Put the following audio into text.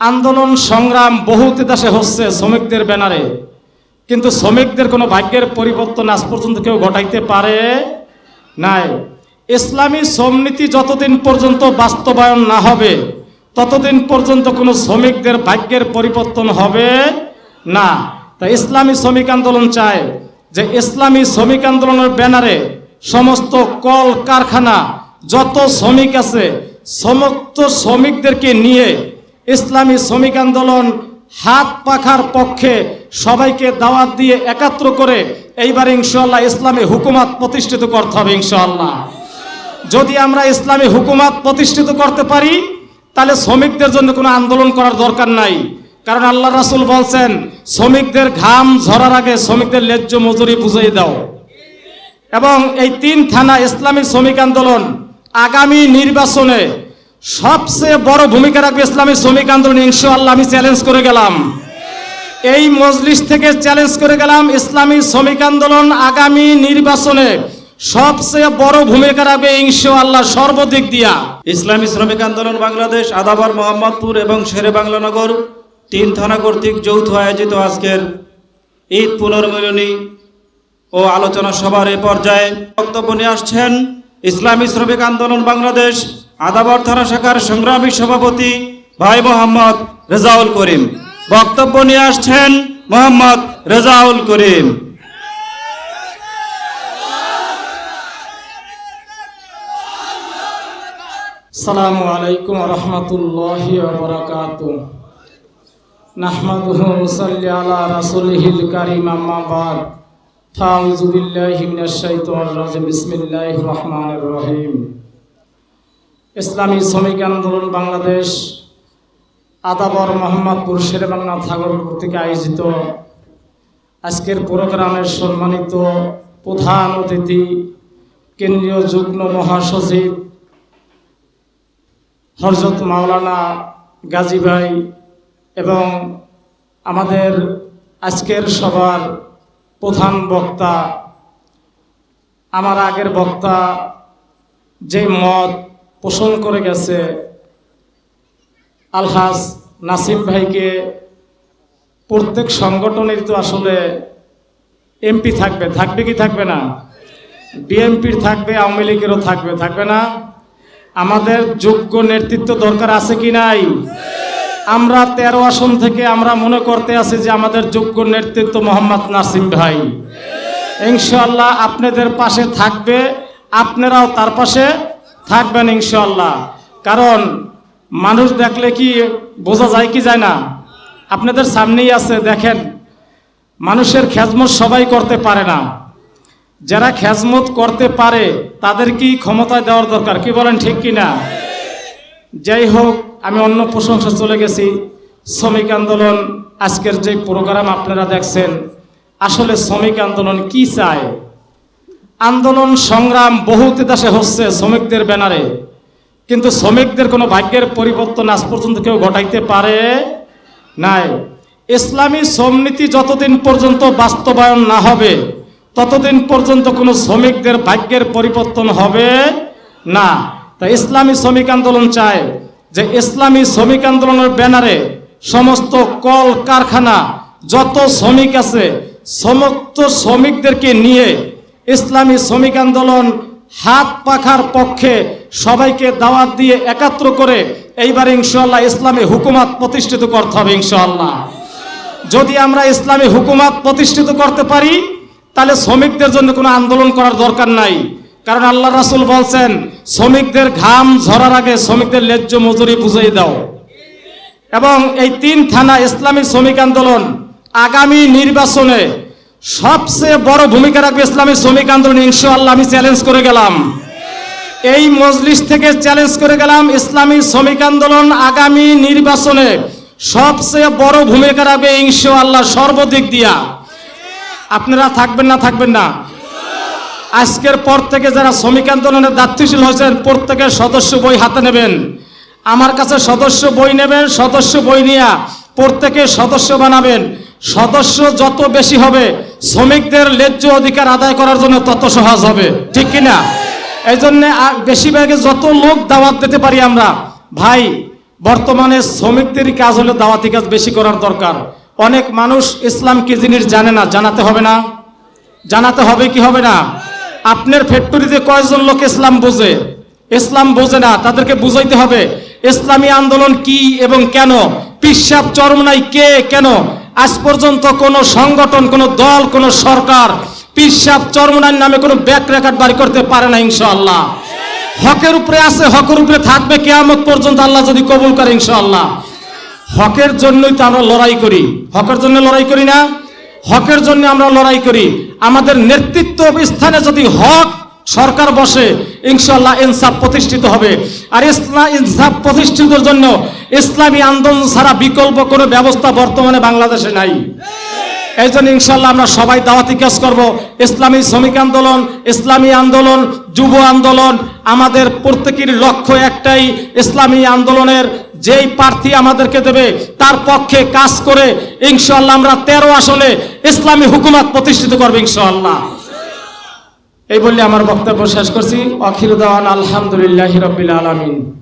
আন্দোলন, সংগ্রাম বহুত দেশে হচ্ছে শ্রমিকদের ব্যানারে। কিন্তু শ্রমিকদের কোনো ভাগ্যের পরিবর্তন আজ পর্যন্ত কেউ ঘটাইতে পারে নাই। ইসলামী শ্রমনীতি যতদিন পর্যন্ত বাস্তবায়ন না হবে, ততদিন পর্যন্ত কোনো শ্রমিকদের ভাগ্যের পরিবর্তন হবে না। তাই ইসলামী শ্রমিক আন্দোলন চায় যে ইসলামী শ্রমিক আন্দোলনের ব্যানারে সমস্ত কল কারখানা, যত শ্রমিক আছে, সমস্ত শ্রমিকদেরকে নিয়ে ইসলামী শ্রমিক আন্দোলন হাত পাখার পক্ষে সবাইকে দাওয়াত দিয়ে একাত্র করে এইবার ইনশাল্লাহ ইসলামী হুকুমাত প্রতিষ্ঠিত করতে হবে ইনশাল্লাহ যদি আমরা ইসলামী হুকুমাত প্রতিষ্ঠিত করতে পারি, তাহলে শ্রমিকদের জন্য কোনো আন্দোলন করার দরকার নাই। কারণ আল্লাহ রাসুল বলছেন, শ্রমিকদের ঘাম ঝরার আগে শ্রমিকদের ন্যায্য মজুরি বুঝিয়ে দাও। এবং এই তিন থানা ইসলামী শ্রমিক আন্দোলন আগামী নির্বাচনে সবচেয়ে বড় ভূমিকা রাখবে ইসলামী শ্রমিক আন্দোলন, ইনশাআল্লাহ আমি চ্যালেঞ্জ করে গেলাম। এই মজলিস থেকে চ্যালেঞ্জ করে গেলাম ইসলামী শ্রমিক আন্দোলন আগামী নির্বাচনে। সবচেয়ে বড় ভূমিকা রাখবে ইনশাআল্লাহ সর্বদিক দিয়া। ইসলামী শ্রমিক আন্দোলন বাংলাদেশ, আদাবার, মোহাম্মদপুর এবং শেরে বাংলানগর তিন থানা কর্তৃক যৌথ আয়োজিত আজকের ঈদ পুনর্মিলনী ও আলোচনা সভার এ পর্যায়ে বক্তব্য নিয়ে আসছেন ইসলামী শ্রমিক আন্দোলন বাংলাদেশ। আদাবর থানা শাখার সংগ্রামী সভাপতি ভাই মোহাম্মদ রেজাউল করিম। বক্তব্য নিয়ে আসছেন মোহাম্মদ রেজাউল করিম। সালামু আলাইকুম রহমতুল্লাহ বরকাত নাহমাদুহু মুসাল্লি আলা রাসূলিহিল কারীম, আম্মা বাদ। বিল্লাহি মিনাশ শাইতানির রাজিম। বিসমিল্লাহির রহমানির রহিম। ইসলামী শ্রমিক আন্দোলন বাংলাদেশ, আদাবর মোহাম্মদপুর শেরেবাংলা থাগর কর্তৃক আয়োজিত আজকের প্রোগ্রামের সম্মানিত প্রধান অতিথি, কেন্দ্রীয় যুগ্ম মহাসচিব হরজত মাওলানা গাজী ভাই এবং আমাদের আজকের সবার প্রধান বক্তা, আমার আগের বক্তা যে মত পোষণ করে গেছে। আলহাজ নাসিম ভাইকে প্রত্যেক সংগঠনের তো আসলে এমপি থাকবে। থাকবে কি থাকবে না? বিএনপির থাকবে, আওয়ামী লীগেরও থাকবে। থাকবে না? আমাদের যোগ্য নেতৃত্ব দরকার আছে কি নাই? আমরা তেরো আসন থেকে আমরা মনে করতে আছি যে আমাদের যোগ্য নেতৃত্ব মোহাম্মদ নাসিম ভাই। ইনশাল্লাহ আপনাদের পাশে থাকবে, আপনারাও তার পাশে থাকবেন ইনশাল্লাহ কারণ মানুষ দেখলে কি বোঝা যায় কি যায় না? আপনাদের সামনেই আছে, দেখেন, মানুষের খেজমত সবাই করতে পারে না। যারা খেজমত করতে পারে, তাদের কি ক্ষমতা দেওয়ার দরকার? কি বলেন ঠিক কি না? যাই হোক, আমি অন্য প্রশংসা চলে গেছি। শ্রমিক আন্দোলন, আজকের যে প্রোগ্রাম আপনারা দেখছেন, আসলে শ্রমিক আন্দোলন কি চায়? আন্দোলন, সংগ্রাম বহুত দেশে হচ্ছে শ্রমিকদের ব্যানারে। কিন্তু শ্রমিকদের কোনো ভাগ্যের পরিবর্তন আজ পর্যন্ত কেউ ঘটাইতে পারে নাই। ইসলামী শ্রমনীতি যতদিন পর্যন্ত বাস্তবায়ন না হবে, ততদিন পর্যন্ত কোনো শ্রমিকদের ভাগ্যের পরিবর্তন হবে না। তাই ইসলামী শ্রমিক আন্দোলন চায় যে ইসলামী শ্রমিক আন্দোলনের ব্যানারে সমস্ত কল কারখানা, যত শ্রমিক আছে, সমস্ত শ্রমিকদেরকে নিয়ে ইসলামী শ্রমিক আন্দোলন হাত পাখার পক্ষে সবাইকে দাওয়াত দিয়ে একাত্র করে এইবার ইনশাল্লাহ ইসলামী হুকুমাত প্রতিষ্ঠিত করতে হবে ইনশাল্লাহ যদি আমরা ইসলামী হুকুমাত প্রতিষ্ঠিত করতে পারি, তাহলে শ্রমিকদের জন্য কোনো আন্দোলন করার দরকার নাই। কারণ আল্লাহ রাসুল বলছেন, শ্রমিকদের ঘাম ঝরার আগে শ্রমিকদের ন্যায্য মজুরি বুঝিয়ে দাও। এবং এই তিন থানা ইসলামী শ্রমিক আন্দোলন আগামী নির্বাচনে সবচেয়ে বড় ভূমিকা রাখবে ইসলামী শ্রমিক আন্দোলন, ইনশাআল্লাহ আমি চ্যালেঞ্জ করে গেলাম। এই মজলিস থেকে চ্যালেঞ্জ করে গেলাম ইসলামী শ্রমিক আন্দোলন আগামী নির্বাচনে। সবচেয়ে বড় ভূমিকা রাখবে ইনশাআল্লাহ সর্বদিক দিয়া। আপনারা থাকবেন না থাকবেন না। আজকের পর থেকে যারা শ্রমিক আন্দোলনের দায়িত্বশীল হয়েছেন, প্রত্যেকের সদস্য বই হাতে নেবেন। আমার কাছে সদস্য বই নেবেন, সদস্য বই নিয়ে প্রত্যেকে সদস্য বানাবেন। সদস্য যত বেশি হবে শ্রমিকদের ন্যায্য অধিকার আদায় করার জন্য তত সহজ হবে। ঠিক কিনা? এই জন্য বেশিরভাগে যত লোক দাওয়াত দিতে পারি আমরা, ভাই, বর্তমানে শ্রমিকদের কাজ হলো দাওয়াতি কাজ বেশি করার দরকার। অনেক মানুষ ইসলাম কি জিনিস জানে না, জানাতে হবে না? জানাতে হবে কি হবে না? আপনার ফ্যাক্টরিতে কয়েকজন লোক ইসলাম বোঝে? ইসলাম বোঝে না, তাদেরকে বুঝাইতে হবে, ইসলামী আন্দোলন কি এবং কেন? পিসাব চরমনাই কে, কেন? আজ পর্যন্ত কোন সংগঠন, কোন দল, কোন সরকার পিসাব চরমনার নামে কোনো ব্যাক রেকর্ড বাড়ি করতে পারে না, ইনশাআল্লাহ। হকের উপরে আছে, হকের উপরে থাকবে, কেয়ামত পর্যন্ত আল্লাহ যদি কবুল করে, ইনশাআল্লাহ। হকের জন্যই তো আমরা লড়াই করি। হকের জন্য লড়াই করি না? হকের জন্য আমরা লড়াই করি। আমাদের নেতৃত্ব স্থানে যদি হক সরকার বসে ইনশাল্লাহ ইনসাফ প্রতিষ্ঠিত হবে। আর ইসলাম ইনসাফ প্রতিষ্ঠিতর জন্য ইসলামী আন্দোলন ছাড়া বিকল্প কোনো ব্যবস্থা বর্তমানে বাংলাদেশে নাই। এই জন্য ইনশাল্লাহ আমরা সবাই দাওয়াতি কাজ করব। ইসলামী শ্রমিক আন্দোলন, ইসলামী আন্দোলন, যুব আন্দোলন, আমাদের প্রত্যেকের লক্ষ্য একটাই, ইসলামী আন্দোলনের যেই প্রার্থী আমাদেরকে দেবে, তার পক্ষে কাজ করে ইনশাল্লাহ আমরা তেরো আসলে ইসলামী হুকুমত প্রতিষ্ঠিত করব ইনশাল্লাহ এই বলে আমার বক্তব্য শেষ করছি। অখির দেওয়ান আলহামদুলিল্লাহ রবিল আলমিন।